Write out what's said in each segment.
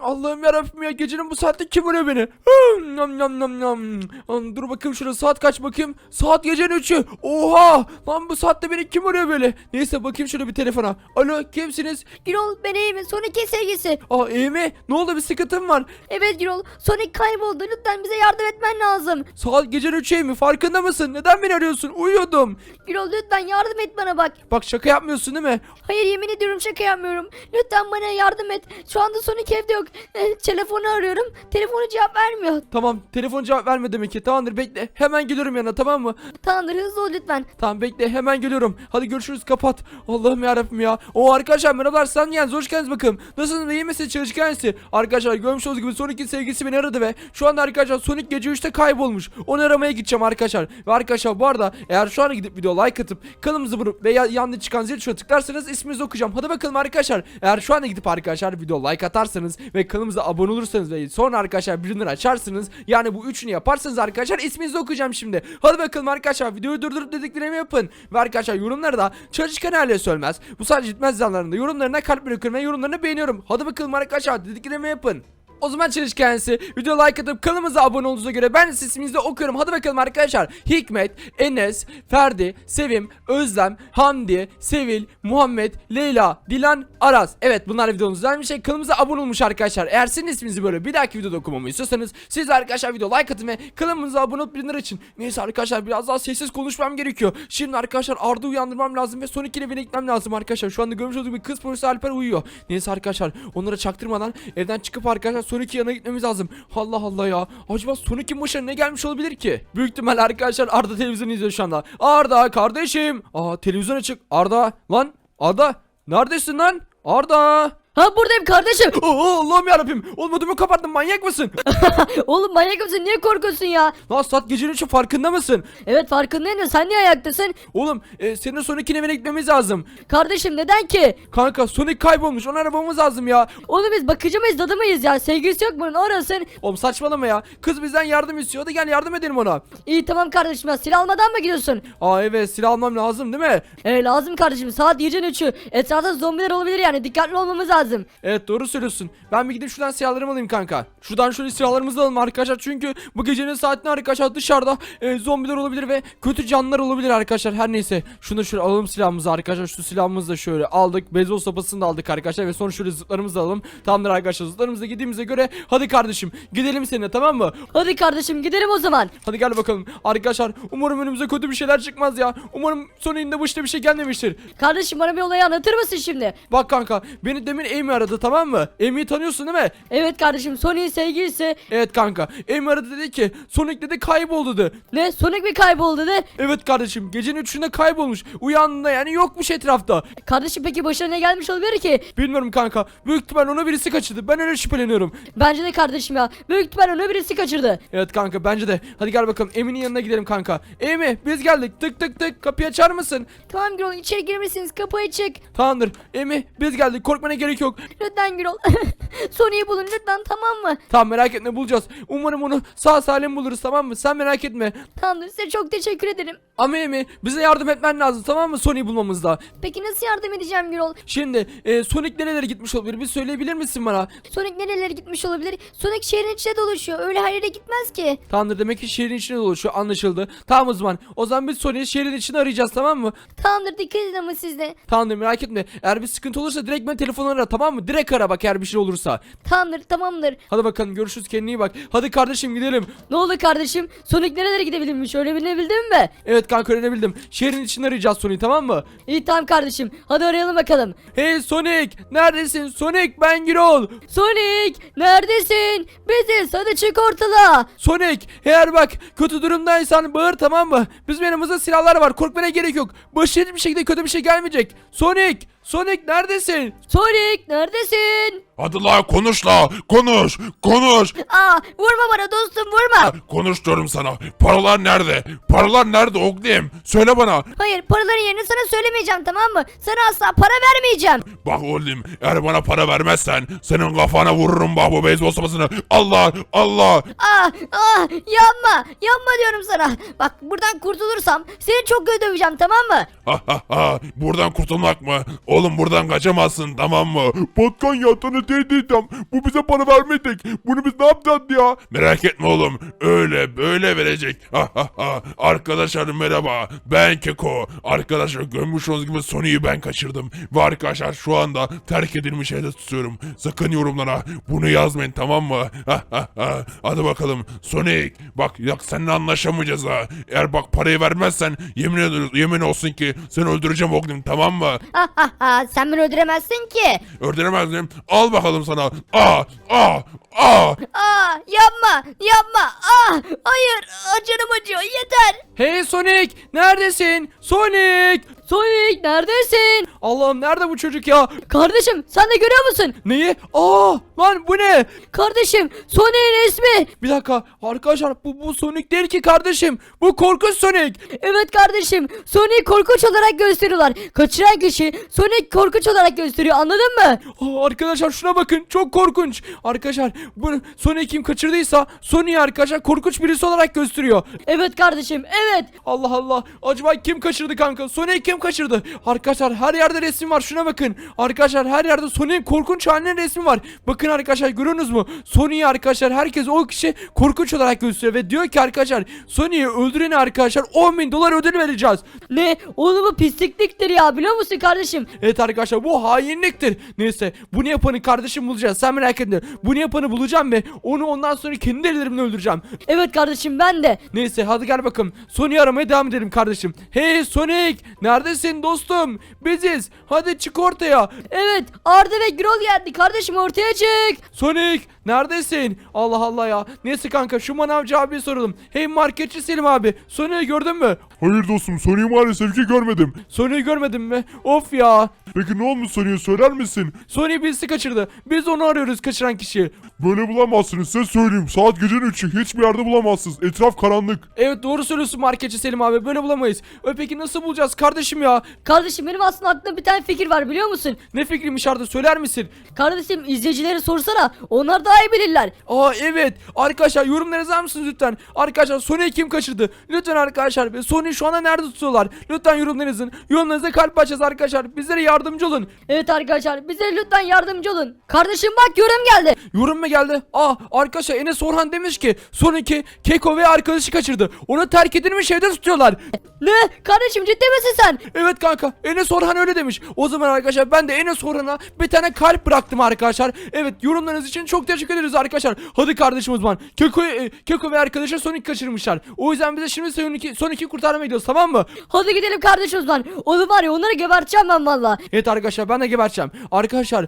Allah'ım yarabbim ya gecenin bu saatte kim arıyor beni? Hmm, Nam nam nam nam. Lan Dur bakayım şurada saat kaç bakayım. Saat gecenin 3'ü. Oha! Lan bu saatte beni kim arıyor böyle? Neyse bakayım şöyle bir telefona. Alo kimsiniz? Gürol ben iyiyim. Sonic'in sevgisi. Aa mi? Ne oldu bir sıkıntın var? Evet Gürol. Sonic kayboldu. Lütfen bize yardım etmen lazım. Saat gecenin 3'ü mi? Farkında mısın? Neden beni arıyorsun? Uyuyordum. Gürol lütfen yardım et bana bak. Bak şaka yapmıyorsun değil mi? Hayır yemin ediyorum şaka yapmıyorum. Lütfen bana yardım et. Şu anda Sonic evde yok. Eh, telefonu arıyorum. Telefonu cevap vermiyor. Tamam telefon cevap verme demek ki. Tamamdır bekle. Hemen geliyorum yanına tamam mı? Tamamdır hızlı ol lütfen. Tamam bekle hemen geliyorum. Hadi görüşürüz kapat. Allah'ım yarabbim ya. O arkadaşlar merhabalar sen geldiniz hoş geldiniz bakın. Nasılsınız iyi misiniz çalışkan iyisi? Arkadaşlar görmüş olduğunuz gibi Sonic'in sevgilisi beni aradı ve şu anda arkadaşlar Sonic gece 3'te kaybolmuş. Onu aramaya gideceğim arkadaşlar. Ve arkadaşlar bu arada eğer şu an gidip video like atıp kanalımızı vurup ve ya- yanında çıkan zil tuşuna tıklarsanız isminizi okuyacağım. Hadi bakalım arkadaşlar. Eğer şu anda gidip arkadaşlar video like atarsanız ve kanalımıza abone olursanız ve sonra arkadaşlar bildirimleri açarsınız. Yani bu üçünü yaparsanız arkadaşlar isminizi okuyacağım şimdi. Hadi bakalım arkadaşlar videoyu durdurup dediklerimi yapın. Ve arkadaşlar yorumları da çalışkan hale söylemez. Bu sadece gitmez zanlarında yorumlarına kalp bırakıyorum ve yorumlarını beğeniyorum. Hadi bakalım arkadaşlar dediklerimi yapın. O zaman çalış kendisi. Video like atıp kanalımıza abone olduğunuza göre ben de isminizi okuyorum. Hadi bakalım arkadaşlar. Hikmet, Enes, Ferdi, Sevim, Özlem, Hamdi, Sevil, Muhammed, Leyla, Dilan, Aras. Evet bunlar videomuzdan bir şey. Kanalımıza abone olmuş arkadaşlar. Eğer sizin isminizi böyle bir dahaki videoda okumamı istiyorsanız siz arkadaşlar video like atın ve kanalımıza abone olup bildirimleri açın. Neyse arkadaşlar biraz daha sessiz konuşmam gerekiyor. Şimdi arkadaşlar Arda uyandırmam lazım ve son ikili beni gitmem lazım arkadaşlar. Şu anda görmüş olduğum gibi kız polisi Alper uyuyor. Neyse arkadaşlar onlara çaktırmadan evden çıkıp arkadaşlar son iki yanına gitmemiz lazım. Allah Allah ya. Acaba son iki başına ne gelmiş olabilir ki? Büyük ihtimal arkadaşlar Arda televizyon izliyor şu anda. Arda kardeşim. Aa televizyon açık. Arda lan. Arda. Neredesin lan? Arda. Ha buradayım kardeşim. Aa, Allah'ım yarabbim. Olmadığımı kapattın manyak mısın? Oğlum manyak mısın? Niye korkuyorsun ya? Lan saat gecenin için farkında mısın? Evet farkındayım da sen niye ayaktasın? Oğlum e, senin son evine gitmemiz lazım. Kardeşim neden ki? Kanka Sonic kaybolmuş. Onu aramamız lazım ya. Oğlum biz bakıcı mıyız dadı mıyız ya? Sevgilisi yok bunun orasın. Oğlum saçmalama ya. Kız bizden yardım istiyor. Hadi gel yardım edelim ona. İyi tamam kardeşim ya silah almadan mı gidiyorsun? Aa evet silah almam lazım değil mi? E lazım kardeşim saat gecenin üçü. Etrafta zombiler olabilir yani dikkatli olmamız lazım. Evet doğru söylüyorsun. Ben bir gidip şuradan silahlarımı alayım kanka. Şuradan şöyle silahlarımızı alalım arkadaşlar. Çünkü bu gecenin saatinde arkadaşlar dışarıda e, zombiler olabilir ve kötü canlılar olabilir arkadaşlar. Her neyse. Şunu da şöyle alalım silahımızı arkadaşlar. Şu silahımızı da şöyle aldık. Beyzbol sopasını da aldık arkadaşlar. Ve sonra şöyle zıtlarımızı da alalım. Tamamdır arkadaşlar. Zıtlarımıza gittiğimize göre hadi kardeşim gidelim seninle tamam mı? Hadi kardeşim gidelim o zaman. Hadi gel bakalım. Arkadaşlar umarım önümüze kötü bir şeyler çıkmaz ya. Umarım sonunda bu işte bir şey gelmemiştir. Kardeşim bana bir olayı anlatır mısın şimdi? Bak kanka beni demin Amy aradı tamam mı? Amy'yi tanıyorsun değil mi? Evet kardeşim Sonic'in sevgilisi. Evet kanka. Amy aradı dedi ki Sonic dedi kayboldu dedi. Ne Sonic mi kayboldu ne? Evet kardeşim gecenin üçünde kaybolmuş. Uyandığında yani yokmuş etrafta. Kardeşim peki başına ne gelmiş olabilir ki? Bilmiyorum kanka. Büyük ihtimal ona birisi kaçırdı. Ben öyle şüpheleniyorum. Bence de kardeşim ya. Büyük ihtimal onu birisi kaçırdı. Evet kanka bence de. Hadi gel bakalım Amy'nin yanına gidelim kanka. Amy biz geldik. Tık tık tık. Kapıyı açar mısın? Tamam Gürol içeri girmişsiniz kapı açık. Tamamdır. Amy biz geldik. Korkmana gerek yok. Lütfen Gürol. Sonic'i bulun lütfen tamam mı? Tamam merak etme bulacağız. Umarım onu sağ salim buluruz tamam mı? Sen merak etme. Tamamdır size çok teşekkür ederim. Ama Amy bize yardım etmen lazım tamam mı Sonic'i bulmamızda? Peki nasıl yardım edeceğim Gürol? Şimdi e, Sonic nerelere gitmiş olabilir? Bir söyleyebilir misin bana? Sonic nerelere gitmiş olabilir? Sonic şehrin içine dolaşıyor. Öyle her yere gitmez ki. Tamamdır demek ki şehrin içine dolaşıyor anlaşıldı. Tamam o zaman. O zaman biz Sonic'i şehrin içinde arayacağız tamam mı? Tamamdır dikkat edin ama siz de. Tamamdır merak etme. Eğer bir sıkıntı olursa direkt ben telefonu ara tamam mı? Direkt ara bak eğer bir şey olursa. Tamamdır tamamdır. Hadi bakalım görüşürüz kendine iyi bak. Hadi kardeşim gidelim. Ne oldu kardeşim? Sonic nerelere gidebilirmiş? Öyle bilebildin mi? Evet kanka öğrenebildim. Şehrin içinde arayacağız Sonic'i tamam mı? İyi tamam kardeşim. Hadi arayalım bakalım. Hey Sonic neredesin? Sonic ben Girol. Sonic neredesin? Biziz hadi çık ortala. Sonic eğer bak kötü durumdaysan bağır tamam mı? Bizim yanımızda silahlar var korkmana gerek yok. Başına hiçbir şekilde kötü bir şey gelmeyecek. Sonic! Sonic neredesin? Sonic neredesin? Hadi la konuş la konuş konuş Aa vurma bana dostum vurma. konuş diyorum sana paralar nerede paralar nerede Ogliyim söyle bana Hayır paraların yerini sana söylemeyeceğim tamam mı? Sana asla para vermeyeceğim. bak oğlum eğer bana para vermezsen senin kafana vururum bak bu beyzbol sopasını Allah Allah Ah ah yanma yanma diyorum sana. Bak buradan kurtulursam seni çok kötü döveceğim tamam mı? ha ha ha buradan kurtulmak mı Oğlum buradan kaçamazsın tamam mı? Patkan ya sana tehdittim. Bu bize para vermeyecek. Bunu biz ne yapacağız ya? Merak etme oğlum. Öyle böyle verecek. Ha ha ha. Arkadaşlar merhaba. Ben Keko. Arkadaşlar görmüş olduğunuz gibi Sony'yi ben kaçırdım. Ve arkadaşlar şu anda terk edilmiş evde tutuyorum. Sakın yorumlara bunu yazmayın tamam mı? Ha ha ha. Hadi bakalım. Sonic. Bak ya seninle anlaşamayacağız ha. Eğer bak parayı vermezsen yemin ederim yemin olsun ki seni öldüreceğim oğlum tamam mı? Ha sen beni öldüremezsin ki. Öldüremez miyim? Al bakalım sana. Aa, aa, aa. Aa yapma yapma. Aa hayır Aa, canım acıyor yeter. Hey Sonic neredesin? Sonic! Sonic neredesin? Allah'ım nerede bu çocuk ya? Kardeşim sen de görüyor musun? Neyi? Aa lan bu ne? Kardeşim Sonic'in resmi. Bir dakika arkadaşlar bu, bu Sonic değil ki kardeşim. Bu korkunç Sonic. Evet kardeşim Sonic korkunç olarak gösteriyorlar. Kaçıran kişi Sonic korkunç olarak gösteriyor anladın mı? Aa, arkadaşlar şuna bakın çok korkunç. Arkadaşlar bu Sonic kim kaçırdıysa Sonic arkadaşlar korkunç birisi olarak gösteriyor. Evet kardeşim evet. Allah Allah. Acaba kim kaçırdı kanka? Sonic kim kaçırdı? Arkadaşlar her yerde resim var. Şuna bakın. Arkadaşlar her yerde Sonic'in korkunç halinin resmi var. Bakın arkadaşlar görüyorsunuz mu? Sonic'i arkadaşlar herkes o kişi korkunç olarak gösteriyor ve diyor ki arkadaşlar Sonic'i öldürene arkadaşlar 10 bin dolar ödül vereceğiz. Ne? Oğlum bu pislikliktir ya biliyor musun kardeşim? Evet arkadaşlar bu hainliktir. Neyse bunu yapanı kardeşim bulacağız. Sen merak etme. Bunu yapanı bulacağım ve onu ondan sonra kendi ellerimle öldüreceğim. Evet kardeşim ben de. Neyse hadi gel bakalım. Sonic'i aramaya devam edelim kardeşim. Hey Sonic neredesin dostum? Biziz. Hadi çık ortaya. Evet Arda ve Gürol geldi kardeşim ortaya çık. Sonic neredesin? Allah Allah ya. Neyse kanka şu manavcı abiye soralım. Hey marketçi Selim abi. Sonic'i gördün mü? Hayır dostum Sony'yi maalesef ki görmedim. Sonic'i görmedin mi? Of ya. Peki ne olmuş Sony'ye söyler misin? Sonic birisi kaçırdı. Biz onu arıyoruz kaçıran kişiyi. Böyle bulamazsınız size söyleyeyim. Saat gecenin 3'ü hiçbir yerde bulamazsınız. Etraf karanlık. Evet doğru söylüyorsun marketçi Selim abi. Böyle bulamayız. E peki nasıl bulacağız kardeşim ya? Kardeşim benim aslında aklımda bir tane fikir var biliyor musun? Ne fikriymiş Arda söyler misin? Kardeşim izleyicilere sorsana onlar daha iyi bilirler. Aa evet. Arkadaşlar yorumlara yazar mısınız lütfen? Arkadaşlar Sony'yi kim kaçırdı? Lütfen arkadaşlar. Ve Sony'yi şu anda nerede tutuyorlar? Lütfen yorumlara yazın. Yorumlarınıza kalp açacağız arkadaşlar. Bizlere yardımcı olun. Evet arkadaşlar bize lütfen yardımcı olun. Kardeşim bak yorum geldi. Yorum mu geldi? Aa arkadaşlar Enes Orhan demiş ki Sonic Keko ve arkadaşı kaçırdı. Onu terk edilmiş evde tutuyorlar. Ne? Kardeşim ciddi misin sen? Evet kanka Enes Orhan öyle demiş. O zaman arkadaşlar ben de Enes Orhan'a bir tane kalp bıraktım arkadaşlar. Evet yorumlarınız için çok teşekkür ederiz arkadaşlar. Hadi kardeşim o zaman. Keko, e, Keko ve arkadaşı Sonic kaçırmışlar. O yüzden bize şimdi Sonic'i Sonic'i kurtarmaya gidiyoruz tamam mı? Hadi gidelim kardeşim o zaman. Oğlum var ya onları geberteceğim ben valla. Evet arkadaşlar ben de geberteceğim. Arkadaşlar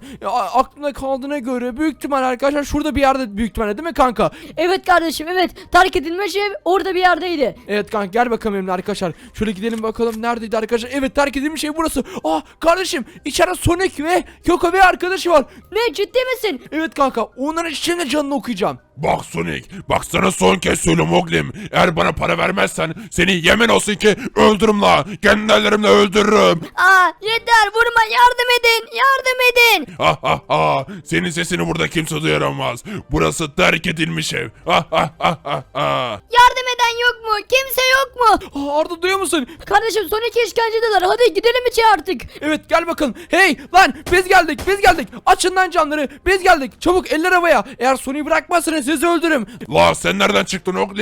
aklımda kaldığına göre büyük ihtimal arkadaşlar şurada bir yerde büyük ihtimalle değil mi kanka? Evet kardeşim evet. Terk edilmiş ev orada bir yerdeydi. Evet kanka gel bakalım benimle arkadaşlar. Şöyle gidelim bakalım neredeydi arkadaşlar. Evet terk edilmiş şey burası. Aa kardeşim içeride Sonic ve Keko ve arkadaşı var. Ne ciddi misin? Evet kanka onların şimdi canını okuyacağım. Bak Sonic, bak sana son kez söylüyorum oğlum. Eğer bana para vermezsen seni yemin olsun ki öldürürüm la. Kendi ellerimle öldürürüm. Aa yeter vurma yardım edin yardım edin. Ha ha ha. Senin sesini burada kimse duyamaz. Burası terk edilmiş ev. Ha ha ha ha ha. Yardım yok mu? Kimse yok mu? Aa, Arda duyuyor musun? Kardeşim son iki işkencedeler hadi gidelim içeri artık. Evet gel bakalım. Hey lan biz geldik biz geldik. Açın lan camları biz geldik. Çabuk eller havaya. Eğer Sonic'i bırakmazsanız sizi öldürürüm. La sen nereden çıktın oğlum?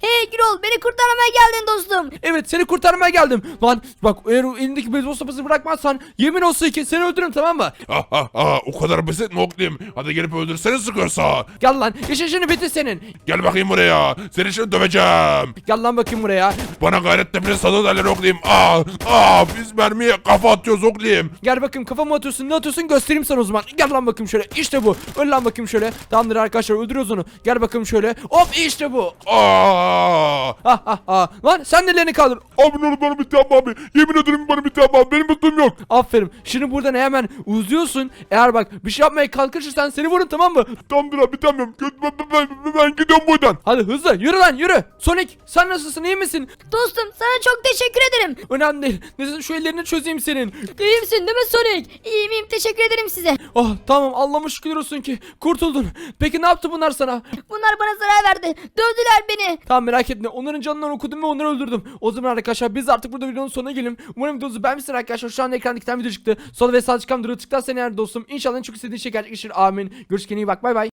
Hey Gürol beni kurtarmaya geldin dostum. Evet seni kurtarmaya geldim. Lan bak eğer o elindeki beyzbol sopasını bırakmazsan yemin olsun ki seni öldürürüm tamam mı? Ha ha ha. O kadar basit mi oğlum? Hadi gelip öldürsene sıkıyorsa. Gel lan işin şimdi bitti senin. Gel bakayım buraya. Seni şimdi döveceğim. Gel lan bakayım buraya. Bana gayret tepene salı derler oğlum. Aa, aa, biz mermiye kafa atıyoruz oğlum. Gel bakayım kafamı atıyorsun ne atıyorsun göstereyim sana o zaman. Gel lan bakayım şöyle işte bu. Öl lan bakayım şöyle. Tamamdır arkadaşlar öldürüyoruz onu. Gel bakayım şöyle. Hop işte bu. Aa. Ha ha ha. Lan sen de ellerini kaldır. Abi ne olur bana bir tane abi. Yemin ederim bana bir tane abi. Benim mutlum yok. Aferin. Şimdi buradan hemen uzuyorsun. Eğer bak bir şey yapmaya kalkışırsan seni vurun tamam mı? Tamamdır abi tamam. Ben, ben, ben, ben gidiyorum buradan. Hadi hızlı yürü lan yürü. Sonic Sen nasılsın iyi misin? Dostum sana çok teşekkür ederim. Önemli değil. Neyse şu ellerini çözeyim senin. İyi misin değil mi Sonic? İyiyim iyiyim teşekkür ederim size. Oh tamam Allah'ıma şükür olsun ki kurtuldun. Peki ne yaptı bunlar sana? Bunlar bana zarar verdi. Dövdüler beni. Tamam merak etme. Onların canından okudum ve onları öldürdüm. O zaman arkadaşlar biz artık burada videonun sonuna gelelim. Umarım videonuzu beğenmişsiniz arkadaşlar. Şu anda ekranda iki tane video çıktı. Sol ve sağ çıkan videoyu tıklarsan eğer dostum. İnşallah en çok istediğin şey gerçekleşir. Amin. Görüşürüz kendine iyi bak. Bay bay.